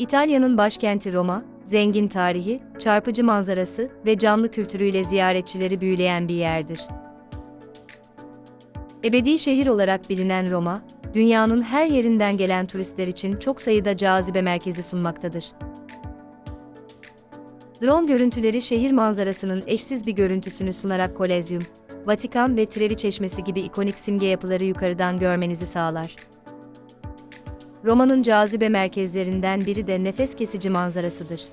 İtalya'nın başkenti Roma, zengin tarihi, çarpıcı manzarası ve canlı kültürüyle ziyaretçileri büyüleyen bir yerdir. Ebedi şehir olarak bilinen Roma, dünyanın her yerinden gelen turistler için çok sayıda cazibe merkezi sunmaktadır. Drone görüntüleri şehir manzarasının eşsiz bir görüntüsünü sunarak Kolezyum, Vatikan ve Trevi Çeşmesi gibi ikonik simge yapıları yukarıdan görmenizi sağlar. Roma'nın cazibe merkezlerinden biri de nefes kesici manzarasıdır.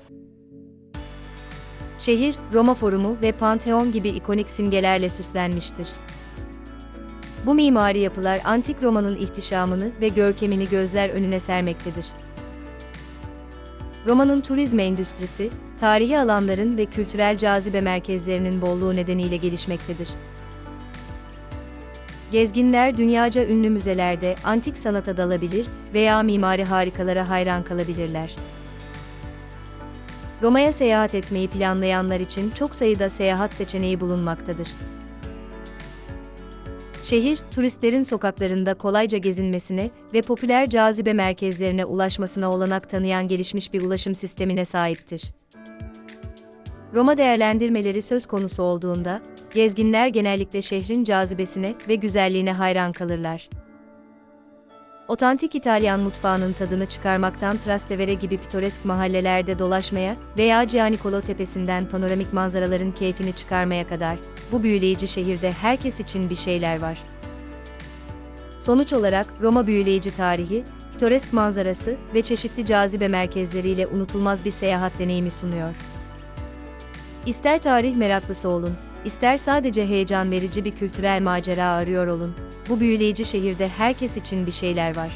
Şehir, Roma Forumu ve Pantheon gibi ikonik simgelerle süslenmiştir. Bu mimari yapılar antik Roma'nın ihtişamını ve görkemini gözler önüne sermektedir. Roma'nın turizm endüstrisi, tarihi alanların ve kültürel cazibe merkezlerinin bolluğu nedeniyle gelişmektedir. Gezginler dünyaca ünlü müzelerde antik sanata dalabilir veya mimari harikalara hayran kalabilirler. Roma'ya seyahat etmeyi planlayanlar için çok sayıda seyahat seçeneği bulunmaktadır. Şehir, turistlerin sokaklarında kolayca gezinmesine ve popüler cazibe merkezlerine ulaşmasına olanak tanıyan gelişmiş bir ulaşım sistemine sahiptir. Roma değerlendirmeleri söz konusu olduğunda, gezginler genellikle şehrin cazibesine ve güzelliğine hayran kalırlar. Otantik İtalyan mutfağının tadını çıkarmaktan Trastevere gibi pitoresk mahallelerde dolaşmaya veya Gianicolo tepesinden panoramik manzaraların keyfini çıkarmaya kadar, bu büyüleyici şehirde herkes için bir şeyler var. Sonuç olarak Roma büyüleyici tarihi, pitoresk manzarası ve çeşitli cazibe merkezleriyle unutulmaz bir seyahat deneyimi sunuyor. İster tarih meraklısı olun, ister sadece heyecan verici bir kültürel macera arıyor olun, bu büyüleyici şehirde herkes için bir şeyler var.